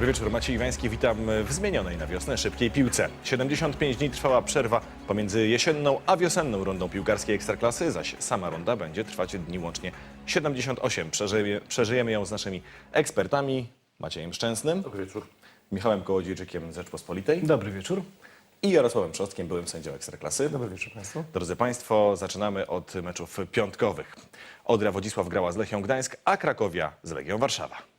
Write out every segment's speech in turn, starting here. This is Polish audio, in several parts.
Dobry wieczór, Maciej Iwański, witam w zmienionej na wiosnę szybkiej piłce. 75 dni trwała przerwa pomiędzy jesienną a wiosenną rundą piłkarskiej Ekstraklasy, zaś sama runda będzie trwać dni łącznie 78. Przeżyjemy, przeżyjemy ją z naszymi ekspertami Maciejem Szczęsnym, Dobry wieczór. Michałem Kołodziejczykiem z Rzeczpospolitej Dobry wieczór. i Jarosławem Trzostkiem, byłym sędzią Ekstraklasy. Dobry wieczór Państwu. Drodzy Państwo, zaczynamy od meczów piątkowych. Odra Wodzisław grała z Lechią Gdańsk, a Krakowia z Legią Warszawa.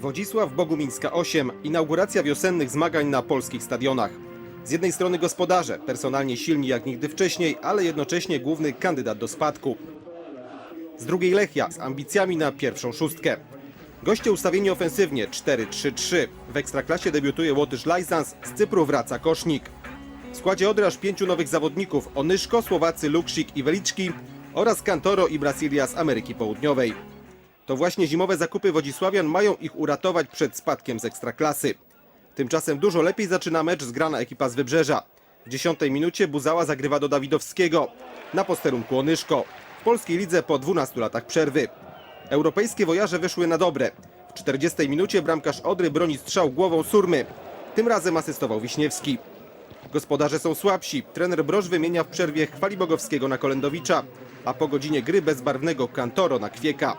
Wodzisław Bogumińska 8. Inauguracja wiosennych zmagań na polskich stadionach. Z jednej strony gospodarze, personalnie silni jak nigdy wcześniej, ale jednocześnie główny kandydat do spadku. Z drugiej Lechia z ambicjami na pierwszą szóstkę. Goście ustawieni ofensywnie 4-3-3. W Ekstraklasie debiutuje Łotysz Lajsans, z Cypru wraca Kosznik. W składzie Odry aż pięciu nowych zawodników Onyszko, Słowacy Luksik i Weliczki oraz Kantoro i Brasilia z Ameryki Południowej. To właśnie zimowe zakupy Wodzisławian mają ich uratować przed spadkiem z ekstraklasy. Tymczasem dużo lepiej zaczyna mecz zgrana ekipa z Wybrzeża. W dziesiątej minucie Buzała zagrywa do Dawidowskiego. Na posterunku Onyszko. W polskiej lidze po 12 latach przerwy. Europejskie wojaże wyszły na dobre. W 40 minucie bramkarz Odry broni strzał głową Surmy. Tym razem asystował Wiśniewski. Gospodarze są słabsi. Trener Broż wymienia w przerwie Chwalibogowskiego na Kolendowicza, a po godzinie gry bezbarwnego Kantoro na Kwieka.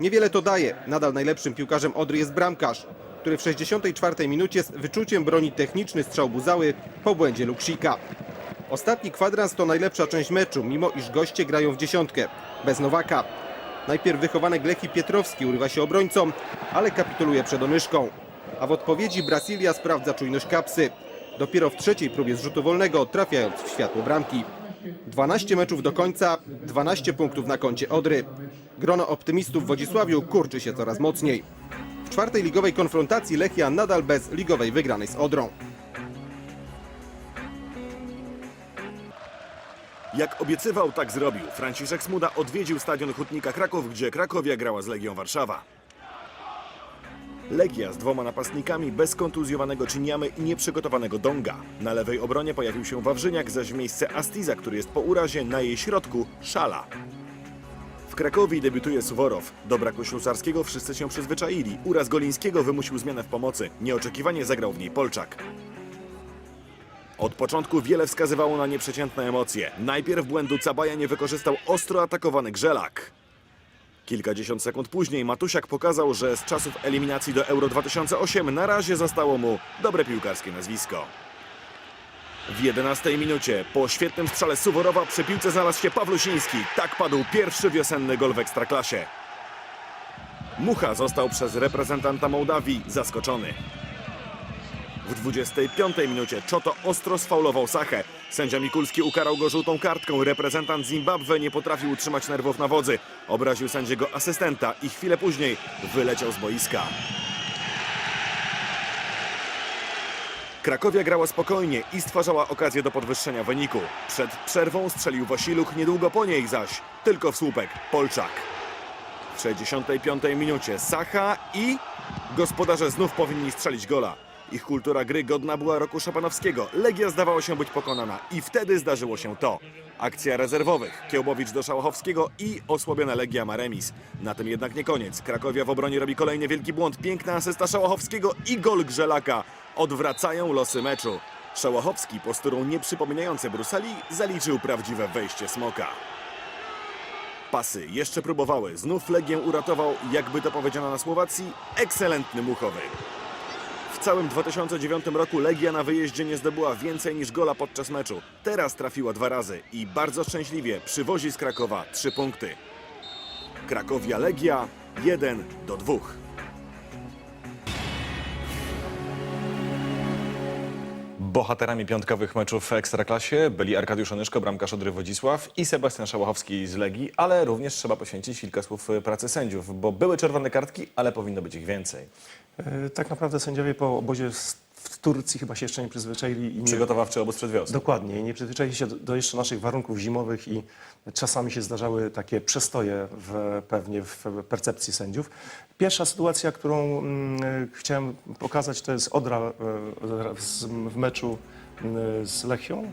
Niewiele to daje. Nadal najlepszym piłkarzem Odry jest bramkarz, który w 64 minucie z wyczuciem broni techniczny strzał Buzały po błędzie Luksika. Ostatni kwadrans to najlepsza część meczu, mimo iż goście grają w dziesiątkę, bez Nowaka. Najpierw wychowanek Lechi Pietrowski urywa się obrońcom, ale kapituluje przed Onyszką. A w odpowiedzi Brasilia sprawdza czujność kapsy. Dopiero w trzeciej próbie zrzutu wolnego trafiając w światło bramki. 12 meczów do końca, 12 punktów na koncie Odry. Grono optymistów w Wodzisławiu kurczy się coraz mocniej. W czwartej ligowej konfrontacji Lechia nadal bez ligowej wygranej z Odrą. Jak obiecywał, tak zrobił. Franciszek Smuda odwiedził stadion Hutnika Kraków, gdzie Krakowia grała z Legią Warszawa. Legia z dwoma napastnikami bez kontuzjowanego i nieprzygotowanego Donga. Na lewej obronie pojawił się Wawrzyniak, zaś w miejsce Astiza, który jest po urazie, na jej środku Szala. W Krakowi debiutuje Suworow. Do braku Ślusarskiego wszyscy się przyzwyczaili. Uraz Golińskiego wymusił zmianę w pomocy. Nieoczekiwanie zagrał w niej Polczak. Od początku wiele wskazywało na nieprzeciętne emocje. Najpierw błędu Cabaja nie wykorzystał ostro atakowany Grzelak. Kilkadziesiąt sekund później Matusiak pokazał, że z czasów eliminacji do Euro 2008 na razie zostało mu dobre piłkarskie nazwisko. W 11 minucie po świetnym strzale Suworowa przy piłce znalazł się Pawlusiński. Tak padł pierwszy wiosenny gol w Ekstraklasie. Mucha został przez reprezentanta Mołdawii zaskoczony. W 25 minucie Czoto ostro sfaulował Sachę. Sędzia Mikulski ukarał go żółtą kartką. Reprezentant Zimbabwe nie potrafił utrzymać nerwów na wodzy. Obraził sędziego asystenta i chwilę później wyleciał z boiska. Krakowia grała spokojnie i stwarzała okazję do podwyższenia wyniku. Przed przerwą strzelił Wasiluk, niedługo po niej zaś tylko w słupek Polczak. W 65 minucie Sacha i gospodarze znów powinni strzelić gola. Ich kultura gry godna była roku Szapanowskiego. Legia zdawała się być pokonana i wtedy zdarzyło się to. Akcja rezerwowych. Kiełbowicz do Szałachowskiego i osłabiona Legia ma remis. Na tym jednak nie koniec. Krakowia w obronie robi kolejny wielki błąd. Piękna asysta Szałachowskiego i gol Grzelaka. Odwracają losy meczu. Szałachowski, posturą nieprzypominający Bruseli, zaliczył prawdziwe wejście Smoka. Pasy jeszcze próbowały. Znów Legię uratował, jakby to powiedziano na Słowacji, ekscelentny Muchowy. W całym 2009 roku Legia na wyjeździe nie zdobyła więcej niż gola podczas meczu. Teraz trafiła dwa razy i bardzo szczęśliwie przywozi z Krakowa trzy punkty. Krakowia Legia 1 do 2. Bohaterami piątkowych meczów w Ekstraklasie byli Arkadiusz Onyszko, bramkarz Odry Wodzisław i Sebastian Szałachowski z Legii, ale również trzeba poświęcić kilka słów pracy sędziów, bo były czerwone kartki, ale powinno być ich więcej. E, Tak naprawdę sędziowie po obozie w Turcji chyba się jeszcze nie przyzwyczaili i nie, Przygotowawczy obóz przed wiosną. dokładnie, i nie przyzwyczaili się do, do jeszcze naszych warunków zimowych i czasami się zdarzały takie przestoje w, pewnie w percepcji sędziów. Pierwsza sytuacja, którą mm, e, chciałem pokazać, to jest Odra e, z- w meczu y, z Lechią.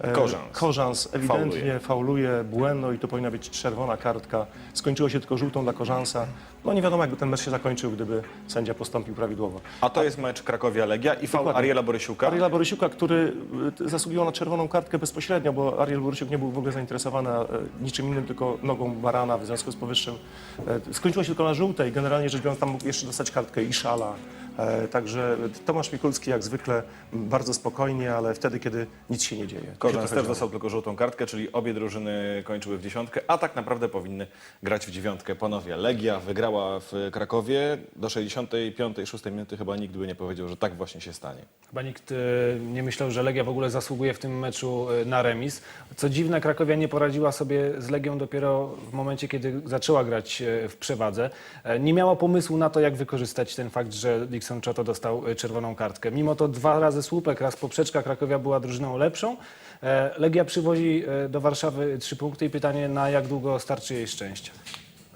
E, Korzans. Korzans ewidentnie Fauluje. fauluje i to powinna być czerwona kartka. Skończyło się tylko żółtą dla Korzansa. No nie wiadomo, jakby ten mecz się zakończył, gdyby sędzia postąpił prawidłowo. A to jest mecz Krakowia-Legia i faul Dokładnie. Ariela Borysiuka. Ariela Borysiuka, który y, zasługiwał na czerwoną kartkę bezpośrednio, bo Ariel Borysiuk nie był w ogóle zainteresowany e, niczym innym, tylko nogą barana w związku z powyższym. E, Skończyło się tylko na żółtej. Generalnie rzecz biorąc, tam mógł jeszcze dostać kartkę i szala. E, Także Tomasz Mikulski jak zwykle bardzo spokojnie, ale wtedy, kiedy nic się nie dzieje. Trochę też dostał tylko żółtą kartkę, czyli obie drużyny kończyły w dziesiątkę, a tak naprawdę powinny grać w dziewiątkę. Panowie, Legia wygrała w Krakowie. Do 65-6 minuty chyba nikt by nie powiedział, że tak właśnie się stanie. Chyba nikt e, nie myślał, że Legia w ogóle zasługuje w tym meczu e, na remis. Co dziwne, Krakowia nie poradziła sobie z Legią dopiero w momencie, kiedy zaczęła grać w przewadze. Nie miała pomysłu na to, jak wykorzystać ten fakt, że Dixon Czoto dostał e, czerwoną kartkę. Mimo to dwa razy słupek, raz poprzeczka, Krakowia była drużyną lepszą. E, Legia przywozi e, do Warszawy trzy punkty i pytanie, na jak długo starczy jej szczęście.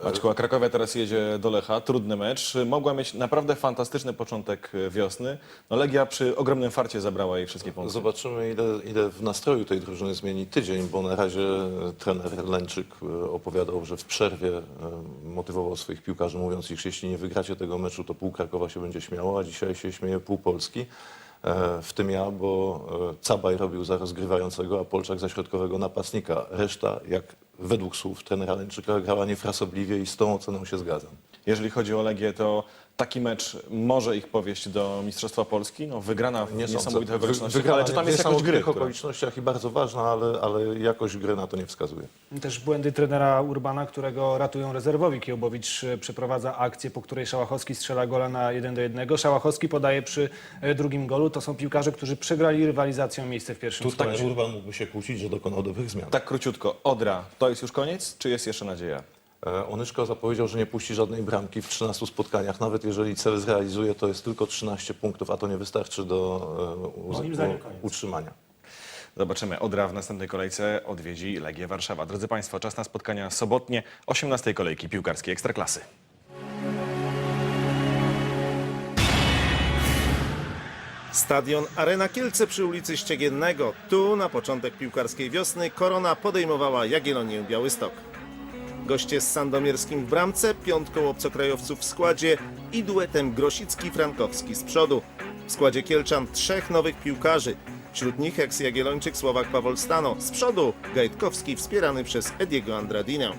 Maćku, a Krakowia teraz jedzie do Lecha, trudny mecz. Mogła mieć naprawdę fantastyczny początek wiosny. No Legia przy ogromnym farcie zabrała jej wszystkie punkty. Zobaczymy, ile, ile w nastroju tej drużyny zmieni tydzień, bo na razie trener Lęczyk e, opowiadał, że w przerwie e, motywował swoich piłkarzy, mówiąc, iż jeśli nie wygracie tego meczu, to pół Krakowa się będzie śmiało, a dzisiaj się śmieje pół Polski. E, W tym ja, bo Cabaj robił za rozgrywającego, a Polczak za środkowego napastnika. Reszta, jak według słów trenera Lęczyka, grała niefrasobliwie i z tą oceną się zgadzam. Jeżeli chodzi o Legię, to taki mecz może ich powieść do Mistrzostwa Polski. No, wygrana w Nie niesamowitych okolicznościach, Wygrała ale czy tam w jest jakoś gry? niesamowitych Która... okolicznościach i bardzo ważna, ale, ale jakość gry na to nie wskazuje. Też błędy trenera Urbana, którego ratują rezerwowi. Kiełbowicz e, przeprowadza akcję, po której Szałachowski strzela gola na 1 do 1. Szałachowski podaje przy e, drugim golu. To są piłkarze, którzy przegrali rywalizacją miejsce w pierwszym Tutaj składzie. Urban mógłby się kłócić, że dokonał dobrych zmian. Tak króciutko, Odra, to jest już koniec, czy jest jeszcze nadzieja? E, Onyszko zapowiedział, że nie puści żadnej bramki w 13 spotkaniach. Nawet jeżeli cel zrealizuje, to jest tylko 13 punktów, a to nie wystarczy do e, utrzymania. Zobaczymy. Odra w następnej kolejce odwiedzi Legię Warszawa. Drodzy Państwo, czas na spotkania sobotnie 18 kolejki piłkarskiej Ekstraklasy. Stadion Arena Kielce przy ulicy Ściegiennego. Tu na początek piłkarskiej wiosny Korona podejmowała Jagiellonię Białystok. Goście z Sandomierskim w bramce, piątką obcokrajowców w składzie i duetem Grosicki-Frankowski z przodu. W składzie Kielczan trzech nowych piłkarzy. Wśród nich eks-jagiellończyk Słowak Pawol Stano. Z przodu Gajtkowski wspierany przez Ediego Andradinę.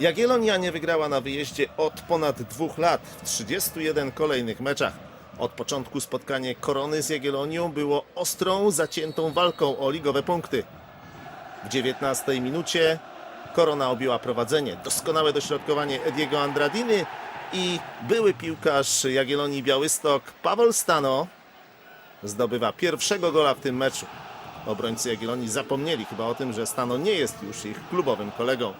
Jagiellonia nie wygrała na wyjeździe od ponad dwóch lat w 31 kolejnych meczach. Od początku spotkanie Korony z Jagiellonią było ostrą, zaciętą walką o ligowe punkty. W 19 minucie Korona objęła prowadzenie. Doskonałe dośrodkowanie Ediego Andradiny i były piłkarz Jagiellonii Białystok Paweł Stano zdobywa pierwszego gola w tym meczu. Obrońcy Jagiellonii zapomnieli chyba o tym, że Stano nie jest już ich klubowym kolegą.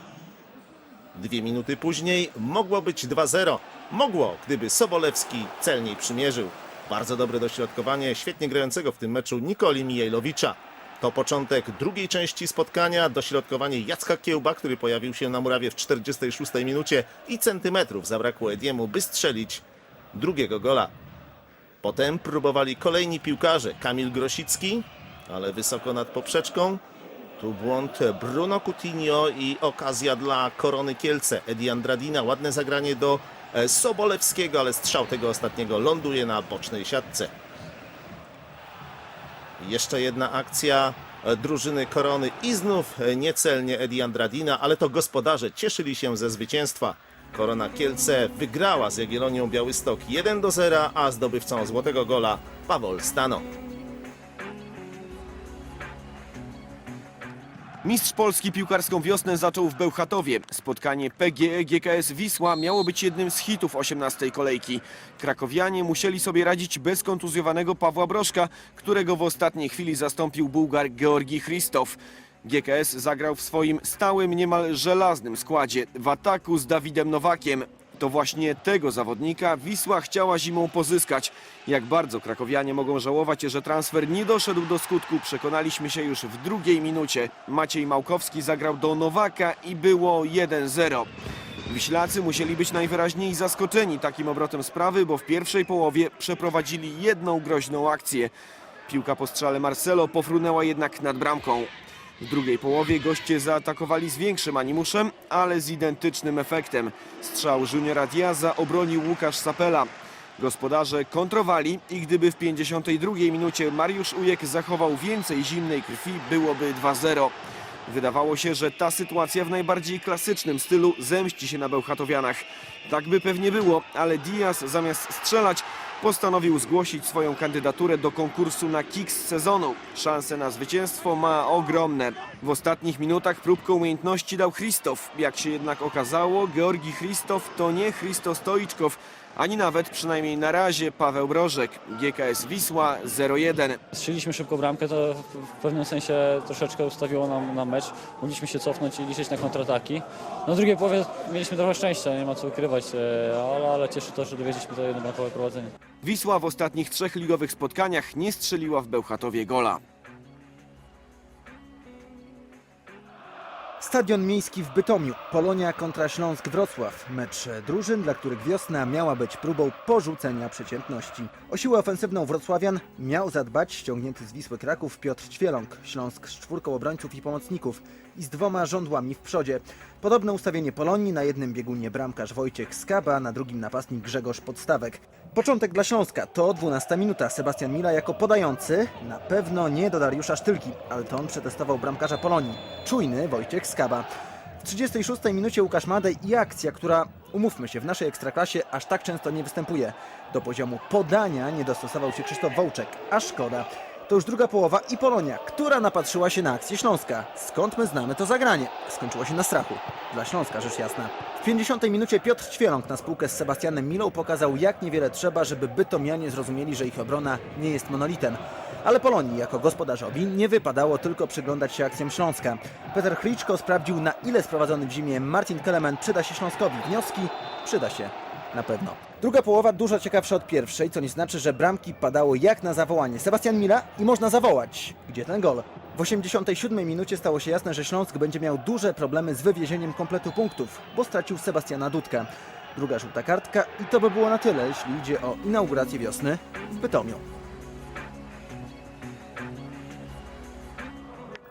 Dwie minuty później mogło być 2-0. Mogło, gdyby Sobolewski celniej przymierzył. Bardzo dobre dośrodkowanie świetnie grającego w tym meczu Nikoli Mijejlowicza. To początek drugiej części spotkania, dośrodkowanie Jacka Kiełba, który pojawił się na murawie w 46 minucie i centymetrów zabrakło Ediemu, by strzelić drugiego gola. Potem próbowali kolejni piłkarze, Kamil Grosicki, ale wysoko nad poprzeczką. Tu błąd Bruno Coutinho i okazja dla Korony Kielce. Edi Andradina, ładne zagranie do Sobolewskiego, ale strzał tego ostatniego ląduje na bocznej siatce. Jeszcze jedna akcja e, drużyny Korony i znów e, niecelnie Edi Andradina, ale to gospodarze cieszyli się ze zwycięstwa. Korona Kielce wygrała z Jagiellonią Białystok 1 do 0, a zdobywcą złotego gola Pawol Stano. Mistrz Polski piłkarską wiosnę zaczął w Bełchatowie. Spotkanie PGE GKS Wisła miało być jednym z hitów 18 kolejki. Krakowianie musieli sobie radzić bez kontuzjowanego Pawła Broszka, którego w ostatniej chwili zastąpił Bułgar Georgi Christof. GKS zagrał w swoim stałym, niemal żelaznym składzie w ataku z Dawidem Nowakiem. To właśnie tego zawodnika Wisła chciała zimą pozyskać. Jak bardzo krakowianie mogą żałować, że transfer nie doszedł do skutku, przekonaliśmy się już w drugiej minucie. Maciej Małkowski zagrał do Nowaka i było 1-0. Wiślacy musieli być najwyraźniej zaskoczeni takim obrotem sprawy, bo w pierwszej połowie przeprowadzili jedną groźną akcję. Piłka po strzale Marcelo pofrunęła jednak nad bramką. W drugiej połowie goście zaatakowali z większym animuszem, ale z identycznym efektem. Strzał Juniora Diaza obronił Łukasz Sapela. Gospodarze kontrowali i gdyby w 52 minucie Mariusz Ujek zachował więcej zimnej krwi, byłoby 2-0. Wydawało się, że ta sytuacja w najbardziej klasycznym stylu zemści się na Bełchatowianach. Tak by pewnie było, ale Diaz zamiast strzelać postanowił zgłosić swoją kandydaturę do konkursu na Kiks sezonu. Szanse na zwycięstwo ma ogromne. W ostatnich minutach próbkę umiejętności dał Christof. Jak się jednak okazało, Georgi Christof to nie Christo Stoiczkow, ani nawet przynajmniej na razie Paweł Brożek. GKS Wisła 0-1. Strzeliśmy szybko bramkę, to w- pewnym sensie troszeczkę ustawiło nam na mecz. Mogliśmy się cofnąć i liczyć na kontrataki. No w drugiej połowie mieliśmy trochę szczęścia, nie ma co ukrywać, e, ale, ale cieszy to, że dowiedzieliśmy to jedno bramkowe prowadzenie. Wisła w ostatnich trzech ligowych spotkaniach nie strzeliła w Bełchatowie gola. Stadion Miejski w Bytomiu. Polonia kontra Śląsk Wrocław. Mecz drużyn, dla których wiosna miała być próbą porzucenia przeciętności. O siłę ofensywną wrocławian miał zadbać ściągnięty z Wisły Kraków Piotr Ćwieląg. Śląsk z czwórką obrońców i pomocników i z dwoma żądłami w przodzie. Podobne ustawienie Polonii na jednym biegunie bramkarz Wojciech Skaba, na drugim napastnik Grzegorz Podstawek. Początek dla Śląska to 12 minuta. Sebastian Mila jako podający. Na pewno nie do Dariusza Sztylki, ale to on przetestował bramkarza Polonii. Czujny Wojciech Skaba. W 36 minucie Łukasz Madej i akcja, która, umówmy się, w naszej ekstraklasie aż tak często nie występuje. Do poziomu podania nie dostosował się Krzysztof Wołczek, a szkoda. To już druga połowa i Polonia, która napatrzyła się na akcję Śląska. Skąd my znamy to zagranie? Skończyło się na strachu. Dla Śląska rzecz jasna. W 50 minucie Piotr Ćwieląg na spółkę z Sebastianem Milą pokazał jak niewiele trzeba, żeby Bytomianie zrozumieli, że ich obrona nie jest monolitem. Ale Polonii jako gospodarzowi nie wypadało tylko przyglądać się akcjom Śląska. Peter Chliczko sprawdził na ile sprowadzony w zimie Martin Kelemen przyda się Śląskowi. Wnioski? Przyda się. Na pewno. Druga połowa dużo ciekawsza od pierwszej, co nie znaczy, że bramki padało jak na zawołanie. Sebastian Mila i można zawołać. Gdzie ten gol? W 87 minucie stało się jasne, że Śląsk będzie miał duże problemy z wywiezieniem kompletu punktów, bo stracił Sebastiana Dudka. Druga żółta kartka i to by było na tyle, jeśli idzie o inaugurację wiosny w Bytomiu.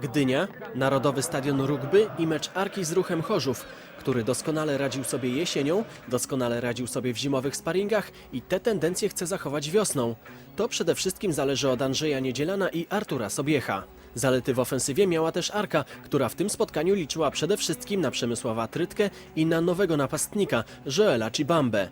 Gdynia, Narodowy Stadion Rugby i mecz Arki z Ruchem Chorzów, który doskonale radził sobie jesienią, doskonale radził sobie w zimowych sparingach i te tendencje chce zachować wiosną. To przede wszystkim zależy od Andrzeja Niedzielana i Artura Sobiecha. Zalety w ofensywie miała też Arka, która w tym spotkaniu liczyła przede wszystkim na Przemysława Trytkę i na nowego napastnika, Joela Chibambę.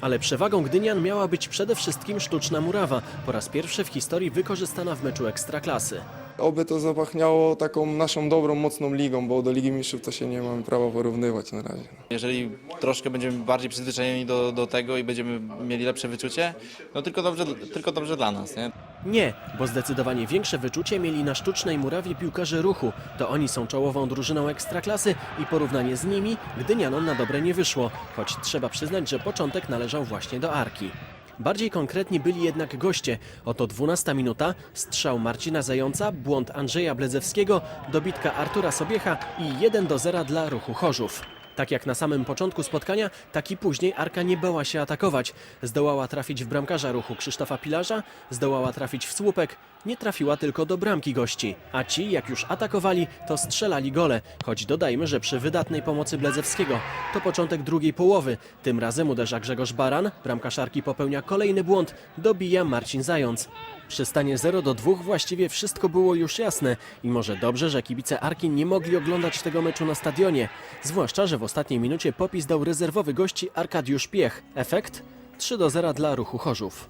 Ale przewagą Gdynian miała być przede wszystkim sztuczna murawa, po raz pierwszy w historii wykorzystana w meczu Ekstraklasy. Oby to zapachniało taką naszą dobrą, mocną ligą, bo do Ligi Mistrzów to się nie mamy prawa porównywać na razie. Jeżeli troszkę będziemy bardziej przyzwyczajeni do, do tego i będziemy mieli lepsze wyczucie, no tylko dobrze, tylko dobrze dla nas, nie? Nie, bo zdecydowanie większe wyczucie mieli na sztucznej murawie piłkarze ruchu. To oni są czołową drużyną ekstraklasy i porównanie z nimi Gdynianom na dobre nie wyszło, choć trzeba przyznać, że początek należał właśnie do Arki. Bardziej konkretni byli jednak goście. Oto 12 minuta, strzał Marcina Zająca, błąd Andrzeja Bledzewskiego, dobitka Artura Sobiecha i 1 do 0 dla ruchu Chorzów. Tak jak na samym początku spotkania, tak i później Arka nie bała się atakować. Zdołała trafić w bramkarza ruchu Krzysztofa Pilarza, zdołała trafić w słupek, nie trafiła tylko do bramki gości. A ci, jak już atakowali, to strzelali gole. Choć dodajmy, że przy wydatnej pomocy Bledzewskiego to początek drugiej połowy. Tym razem uderza Grzegorz Baran, bramkarz Arki popełnia kolejny błąd, dobija Marcin Zając. Przy stanie 0 do 2 właściwie wszystko było już jasne i może dobrze, że kibice Arki nie mogli oglądać tego meczu na stadionie. Zwłaszcza, że w ostatniej minucie popis dał rezerwowy gości Arkadiusz Piech. Efekt? 3 do 0 dla ruchu Chorzów.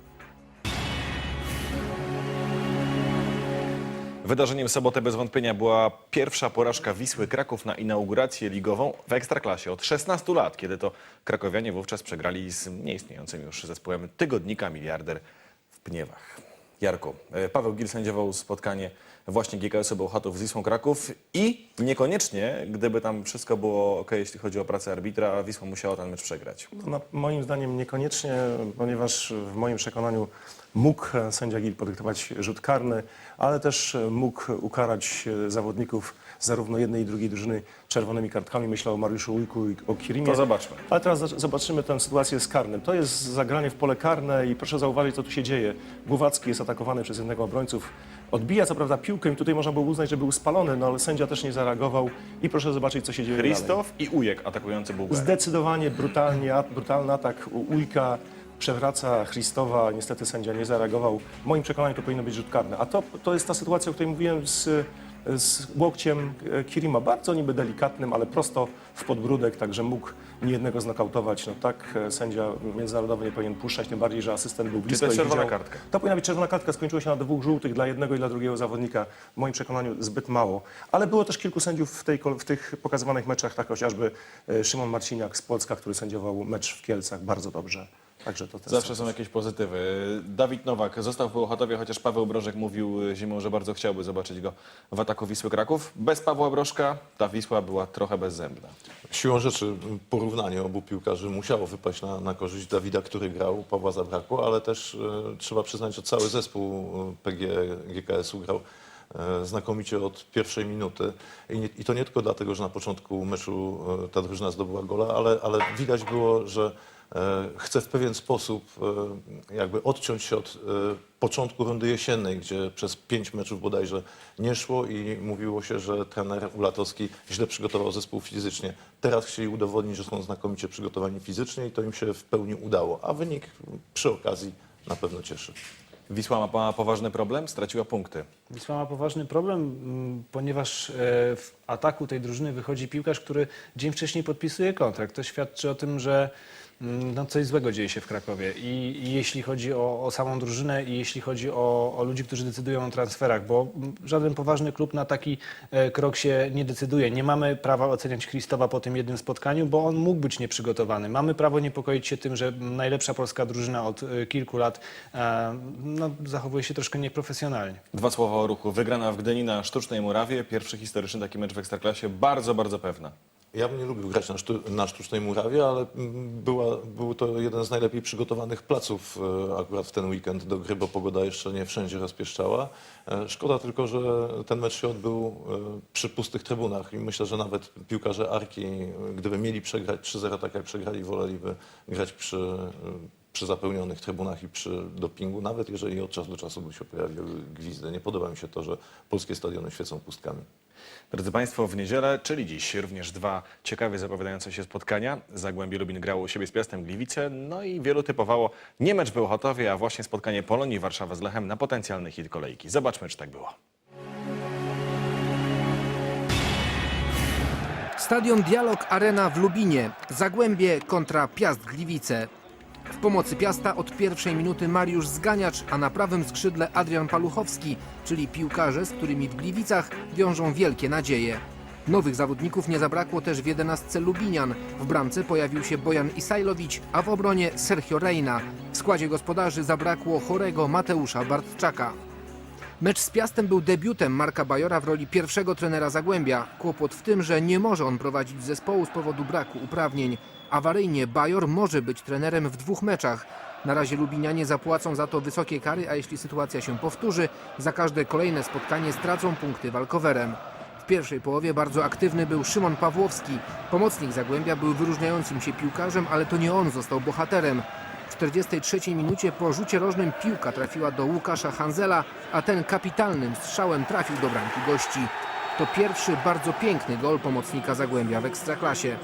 Wydarzeniem sobotę bez wątpienia była pierwsza porażka Wisły Kraków na inaugurację ligową w Ekstraklasie od 16 lat, kiedy to krakowianie wówczas przegrali z nieistniejącym już zespołem tygodnika Miliarder w Pniewach. Jarku, e, Paweł Gil sędziował spotkanie właśnie GKS-u Bełchatów z Wisłą Kraków i niekoniecznie, gdyby tam wszystko było ok, jeśli chodzi o pracę arbitra, Wisła musiała ten mecz przegrać. No, moim zdaniem niekoniecznie, ponieważ w moim przekonaniu mógł sędzia Gil podyktować rzut karny, ale też mógł ukarać e, zawodników zarówno jednej i drugiej drużyny czerwonymi kartkami. Myślę o Mariuszu Ujku i o Kirimie. To zobaczmy. Ale teraz zobaczymy tę sytuację z karnym. To jest zagranie w pole karne i proszę zauważyć, co tu się dzieje. Głowacki jest atakowany przez jednego obrońców. Odbija co prawda piłkę i tutaj można było uznać, że był spalony, no ale sędzia też nie zareagował i proszę zobaczyć, co się dzieje. Christoph i Ujek atakujący Bułgarię. Zdecydowanie brutalnie, brutalny atak Ujka przewraca Christowa, niestety sędzia nie zareagował. W moim przekonaniu to powinno być rzut karny. A to, to jest ta sytuacja, o której mówiłem z, z łokciem Kirima. Bardzo niby delikatnym, ale prosto w podbródek, także mógł niejednego znokautować. No tak e, sędzia międzynarodowy nie powinien puszczać, tym bardziej, że asystent był blisko to jest czerwona widział. kartka? To powinna być czerwona kartka. Skończyło się na dwóch żółtych dla jednego i dla drugiego zawodnika. W moim przekonaniu zbyt mało. Ale było też kilku sędziów w, tej, w tych pokazywanych meczach, tak chociażby e, Szymon Marciniak z Polska, który sędziował mecz w Kielcach bardzo dobrze. Także to też Zawsze są jakieś pozytywy. Dawid Nowak został w Bełchatowie, chociaż Paweł Brożek mówił zimą, że bardzo chciałby zobaczyć go w ataku Wisły Kraków. Bez Pawła Brożka ta Wisła była trochę bezzębna. Siłą rzeczy porównanie obu piłkarzy musiało wypaść na, na korzyść Dawida, który grał, Pawła zabrakło, ale też e, trzeba przyznać, że cały zespół PG GKS-u grał e, znakomicie od pierwszej minuty I, nie, i to nie tylko dlatego, że na początku meczu e, ta drużyna zdobyła gola, ale, ale widać było, że chce w pewien sposób e, jakby odciąć się od e, początku rundy jesiennej, gdzie przez pięć meczów bodajże nie szło i mówiło się, że trener Ulatowski źle przygotował zespół fizycznie. Teraz chcieli udowodnić, że są znakomicie przygotowani fizycznie i to im się w pełni udało, a wynik przy okazji na pewno cieszy. Wisła ma, poważny problem, straciła punkty. Wisła ma poważny problem, mm, ponieważ e, w ataku tej drużyny wychodzi piłkarz, który dzień wcześniej podpisuje kontrakt. To świadczy o tym, że no, coś złego dzieje się w Krakowie. I, i jeśli chodzi o, o samą drużynę i jeśli chodzi o, o ludzi, którzy decydują o transferach, bo mm, żaden poważny klub na taki e, krok się nie decyduje. Nie mamy prawa oceniać Christowa po tym jednym spotkaniu, bo on mógł być nieprzygotowany. Mamy prawo niepokoić się tym, że najlepsza polska drużyna od e, kilku lat e, no, zachowuje się troszkę nieprofesjonalnie. Dwa słowa o ruchu. Wygrana w Gdyni na Sztucznej Murawie. Pierwszy historyczny taki mecz w Ekstraklasie. Bardzo, bardzo pewna. Ja bym nie lubił grać na, sztu, na sztucznej murawie, ale była, był to jeden z najlepiej przygotowanych placów e, akurat w ten weekend do gry, bo pogoda jeszcze nie wszędzie rozpieszczała. E, Szkoda tylko, że ten mecz się odbył e, przy pustych trybunach i myślę, że nawet piłkarze Arki, gdyby mieli przegrać 3-0 tak jak przegrali, woleliby grać przy, przy zapełnionych trybunach i przy dopingu, nawet jeżeli od czasu do czasu by się pojawiły gwizdy. Nie podoba mi się to, że polskie stadiony świecą pustkami. Drodzy Państwo, w niedzielę, czyli dziś, również dwa ciekawie zapowiadające się spotkania. Zagłębie Lubin grało u siebie z Piastem Gliwice, no i wielu typowało nie mecz Bełchatowie, a właśnie spotkanie Polonii Warszawa z Lechem na potencjalny hit kolejki. Zobaczmy, czy tak było. Stadion Dialog Arena w Lubinie. Zagłębie kontra Piast Gliwice. W pomocy Piasta od pierwszej minuty Mariusz Zganiacz, a na prawym skrzydle Adrian Paluchowski, czyli piłkarze, z którymi w Gliwicach wiążą wielkie nadzieje. Nowych zawodników nie zabrakło też w jedenastce Lubinian. W bramce pojawił się Bojan Isajlowicz, a w obronie Sergio Reina. W składzie gospodarzy zabrakło chorego Mateusza Bartczaka. Mecz z Piastem był debiutem Marka Bajora w roli pierwszego trenera Zagłębia. Kłopot w tym, że nie może on prowadzić zespołu z powodu braku uprawnień. Awaryjnie Bajor może być trenerem w dwóch meczach. Na razie Lubinianie zapłacą za to wysokie kary, a jeśli sytuacja się powtórzy, za każde kolejne spotkanie stracą punkty walkowerem. W pierwszej połowie bardzo aktywny był Szymon Pawłowski. Pomocnik Zagłębia był wyróżniającym się piłkarzem, ale to nie on został bohaterem. W 43 minucie po rzucie rożnym piłka trafiła do Łukasza Hanzela, a ten kapitalnym strzałem trafił do bramki gości. To pierwszy bardzo piękny gol pomocnika Zagłębia w Ekstraklasie.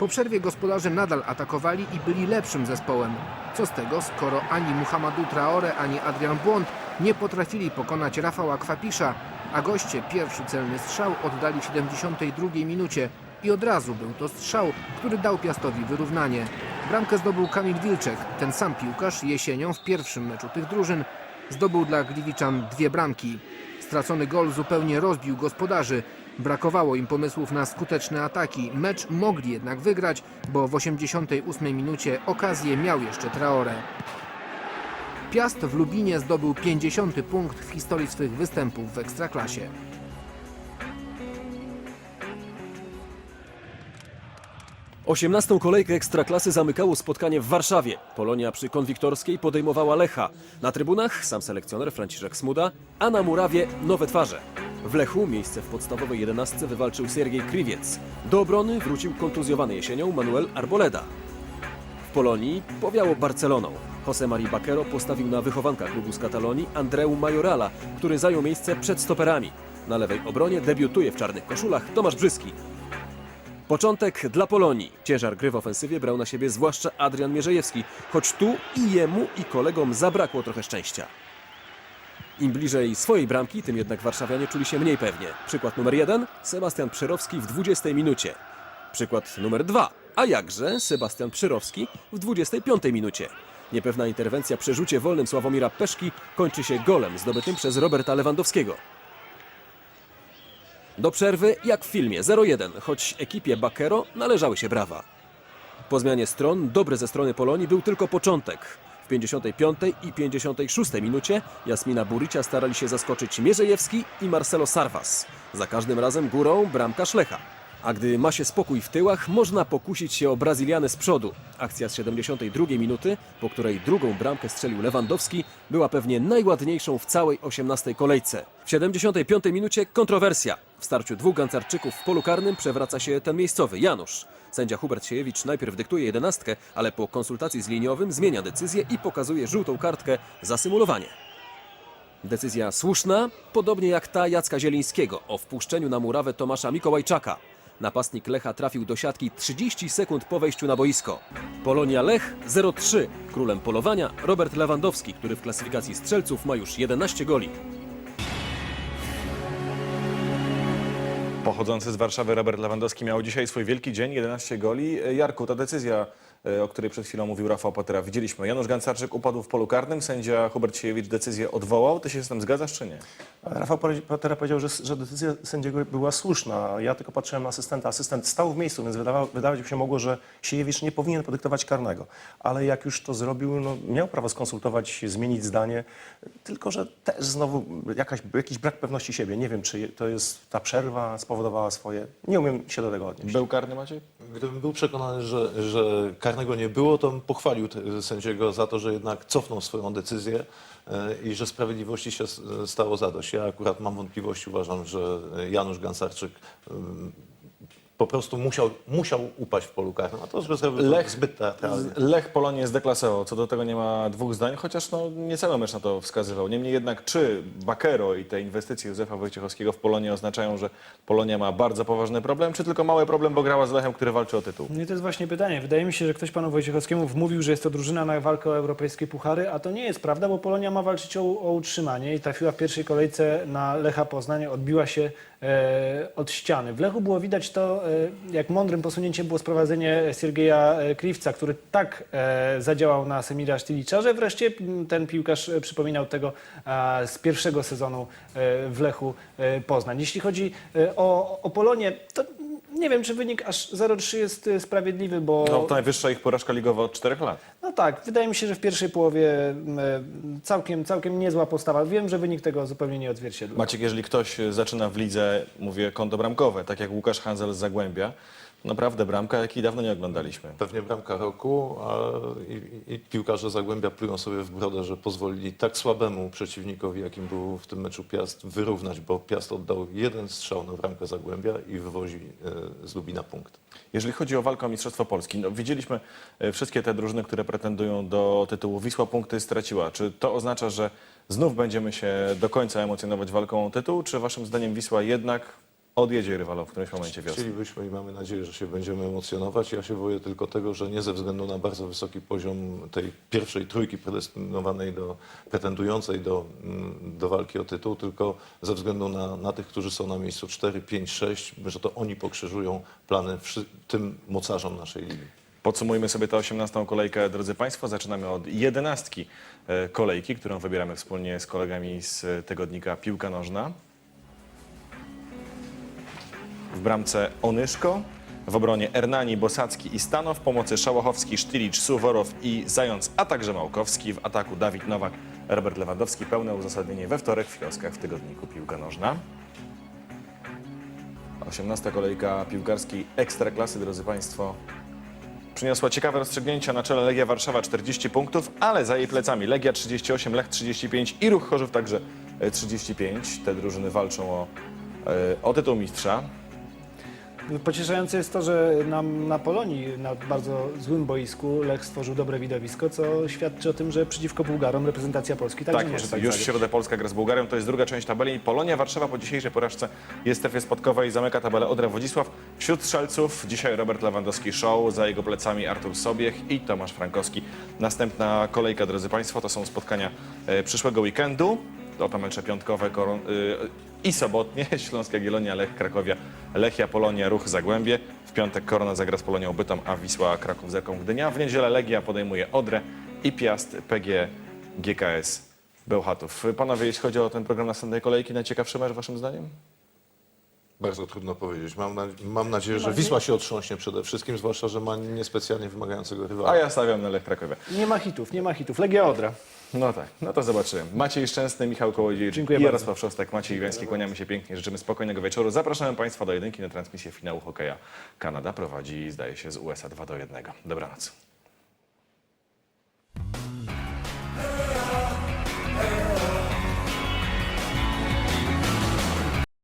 Po przerwie gospodarze nadal atakowali i byli lepszym zespołem. Co z tego, skoro ani Muhammadu Traore, ani Adrian Błąd nie potrafili pokonać Rafała Kwapisza, a goście pierwszy celny strzał oddali w 72 minucie i od razu był to strzał, który dał Piastowi wyrównanie. Bramkę zdobył Kamil Wilczek, ten sam piłkarz jesienią w pierwszym meczu tych drużyn zdobył dla Gliwiczan dwie bramki. Stracony gol zupełnie rozbił gospodarzy. Brakowało im pomysłów na skuteczne ataki. Mecz mogli jednak wygrać, bo w 88 minucie okazję miał jeszcze Traore. Piast w Lubinie zdobył 50 punkt w historii swych występów w Ekstraklasie. 18. kolejkę Ekstraklasy zamykało spotkanie w Warszawie. Polonia przy Konwiktorskiej podejmowała Lecha. Na trybunach sam selekcjoner Franciszek Smuda, a na murawie nowe twarze. W Lechu miejsce w podstawowej jedenastce wywalczył Siergiej Kriwiec. Do obrony wrócił kontuzjowany jesienią Manuel Arboleda. W Polonii powiało Barceloną. José Mari Baquero postawił na wychowanka klubu z Katalonii Andreu Majorala, który zajął miejsce przed stoperami. Na lewej obronie debiutuje w czarnych koszulach Tomasz Brzyski. Początek dla Polonii. Ciężar gry w ofensywie brał na siebie zwłaszcza Adrian Mierzejewski, choć tu i jemu i kolegom zabrakło trochę szczęścia. Im bliżej swojej bramki, tym jednak warszawianie czuli się mniej pewnie. Przykład numer jeden, Sebastian Przyrowski w 20 minucie. Przykład numer dwa, a jakże Sebastian Przyrowski w 25 minucie. Niepewna interwencja przy wolnym Sławomira Peszki kończy się golem zdobytym przez Roberta Lewandowskiego. Do przerwy, jak w filmie, 0-1, choć ekipie Bakero należały się brawa. Po zmianie stron, dobry ze strony Polonii był tylko początek. W 55 i 56 minucie Jasmina Buricia starali się zaskoczyć Mierzejewski i Marcelo Sarwas. Za każdym razem górą bramka Szlecha. A gdy ma się spokój w tyłach, można pokusić się o Brazylianę z przodu. Akcja z 72 minuty, po której drugą bramkę strzelił Lewandowski, była pewnie najładniejszą w całej 18 kolejce. W 75 minucie kontrowersja. W starciu dwóch gancarczyków w polu karnym przewraca się ten miejscowy, Janusz. Sędzia Hubert Siejewicz najpierw dyktuje jedenastkę, ale po konsultacji z liniowym zmienia decyzję i pokazuje żółtą kartkę za symulowanie. Decyzja słuszna, podobnie jak ta Jacka Zielińskiego o wpuszczeniu na murawę Tomasza Mikołajczaka. Napastnik Lecha trafił do siatki 30 sekund po wejściu na boisko. Polonia Lech 0-3. Królem polowania Robert Lewandowski, który w klasyfikacji strzelców ma już 11 goli. Pochodzący z Warszawy Robert Lewandowski miał dzisiaj swój wielki dzień, 11 goli. Jarku, ta decyzja, e, o której przed chwilą mówił Rafał Patera, widzieliśmy. Janusz Gancarczyk upadł w polu karnym, sędzia Hubert Siejewicz decyzję odwołał. Ty się z tym zgadzasz czy nie? Rafał Patera powiedział, że, że decyzja sędziego była słuszna. Ja tylko patrzyłem na asystenta. Asystent stał w miejscu, więc wydawać mi się mogło, że Siejewicz nie powinien podyktować karnego. Ale jak już to zrobił, no, miał prawo skonsultować, zmienić zdanie. Tylko, że też znowu jakaś, jakiś brak pewności siebie. Nie wiem, czy to jest ta przerwa spowodowała swoje... Nie umiem się do tego odnieść. Był karny Maciej? Gdybym był przekonany, że, że karnego nie było, to pochwalił sędziego za to, że jednak cofnął swoją decyzję e, i że sprawiedliwości się stało zadość. Ja akurat mam wątpliwości, uważam, że Janusz Gansarczyk po prostu musiał, musiał upaść w polu karnym, a to, zrobił Lech- zbyt teatralnie. Lech Polonię zdeklasował, co do tego nie ma dwóch zdań, chociaż no, nie cały mecz na to wskazywał. Niemniej jednak, czy Bakero i te inwestycje Józefa Wojciechowskiego w Polonię oznaczają, że Polonia ma bardzo poważny problem, czy tylko mały problem, bo grała z Lechem, który walczy o tytuł? No i to jest właśnie pytanie. Wydaje mi się, że ktoś panu Wojciechowskiemu wmówił, że jest to drużyna na walkę o europejskie puchary, a to nie jest prawda, bo Polonia ma walczyć o, o utrzymanie i trafiła w pierwszej kolejce na Lecha Poznań, odbiła się od ściany. W Lechu było widać to, e, jak mądrym posunięciem było sprowadzenie Siergieja e, Kriwca, który tak e, zadziałał na Semira Sztylicza, że wreszcie ten piłkarz e, przypominał tego e, z pierwszego sezonu e, w Lechu e, Poznań. Jeśli chodzi e, o, o Polonię, to nie wiem, czy wynik aż 0-3 jest e, sprawiedliwy, bo No, to najwyższa ich porażka ligowa od czterech lat. no tak, wydaje mi się, że w pierwszej połowie m, e, całkiem, całkiem niezła postawa. Wiem, że wynik tego zupełnie nie odzwierciedla. Maciek, jeżeli ktoś e, zaczyna w lidze, mówię, konto bramkowe, tak jak Łukasz Hanzel z Zagłębia, naprawdę bramka, jakiej dawno nie oglądaliśmy. Pewnie bramka roku, a i, i piłkarze Zagłębia plują sobie w brodę, że pozwolili tak słabemu przeciwnikowi, jakim był w tym meczu Piast, wyrównać, bo Piast oddał jeden strzał na bramkę Zagłębia i wywozi e, z Lubina punkt. Jeżeli chodzi o walkę o Mistrzostwo Polski, no widzieliśmy e, wszystkie te drużyny, które pretendują do tytułu. Wisła punkty straciła. Czy to oznacza, że znów będziemy się do końca emocjonować walką o tytuł, czy waszym zdaniem Wisła jednak odjedzie rywalom w którymś momencie wiosny? Chcielibyśmy i mamy nadzieję, że się będziemy emocjonować. Ja się boję tylko tego, że nie ze względu na bardzo wysoki poziom tej pierwszej trójki predestynowanej do, pretendującej do, mm, do walki o tytuł, tylko ze względu na, na tych, którzy są na miejscu 4, 5, 6, że to oni pokrzyżują plany tym mocarzom naszej ligi. Podsumujmy sobie tę 18 kolejkę, drodzy Państwo. Zaczynamy od jedenastki e, kolejki, którą wybieramy wspólnie z kolegami z e, tygodnika Piłka Nożna. W bramce Onyszko, w obronie Ernani, Bosacki i Stanow, pomocy Szałachowski, Sztylicz, Suworow i Zając, a także Małkowski, w ataku Dawid Nowak, Robert Lewandowski. Pełne uzasadnienie we wtorek w kioskach w tygodniku Piłka Nożna. 18 kolejka piłkarskiej Ekstraklasy, drodzy Państwo. przyniosła ciekawe rozstrzygnięcia na czele Legia Warszawa 40 punktów, ale za jej plecami Legia 38, Lech 35 i Ruch Chorzów także e, 35. Te drużyny walczą o, e, o tytuł mistrza. Pocieszające jest to, że nam na Polonii, na bardzo złym boisku, Lech stworzył dobre widowisko, co świadczy o tym, że przeciwko Bułgarom reprezentacja Polski także Tak, może jest. tak Już w środę Polska gra z Bułgarią, to jest druga część tabeli. Polonia Warszawa po dzisiejszej porażce jest w strefie spadkowej, zamyka tabelę Odra Wodzisław. Wśród strzelców dzisiaj Robert Lewandowski Show, za jego plecami Artur Sobiech i Tomasz Frankowski. Następna kolejka, drodzy Państwo, to są spotkania e, przyszłego weekendu. Oto mecze piątkowe koron, y, i sobotnie. Śląska Gielonia, Lech Krakowia, Lechia, Polonia, Ruch Zagłębie. W piątek Korona zagra z Polonią Bytom, a Wisła Kraków z Erką Gdynia. W niedzielę Legia podejmuje Odrę i Piast, PG, GKS Bełchatów. Panowie, jeśli chodzi o ten program następnej kolejki, najciekawszy mecz waszym zdaniem? Bardzo trudno powiedzieć. Mam, na, mam nadzieję, że Wisła się otrząśnie przede wszystkim, zwłaszcza, że ma niespecjalnie wymagającego rywala. A ja stawiam na Lech Krakowia. Nie ma hitów, nie ma hitów. Legia Odra. No tak, no to zobaczymy. Maciej Szczęsny, Michał Kołodziej, dziękuję I Jarosław Szostak, Maciej Iwański, kłaniamy się pięknie, życzymy spokojnego wieczoru. Zapraszamy Państwa do jedynki na transmisję finału hokeja. Kanada prowadzi, zdaje się, z USA 2 do 1. Dobranoc.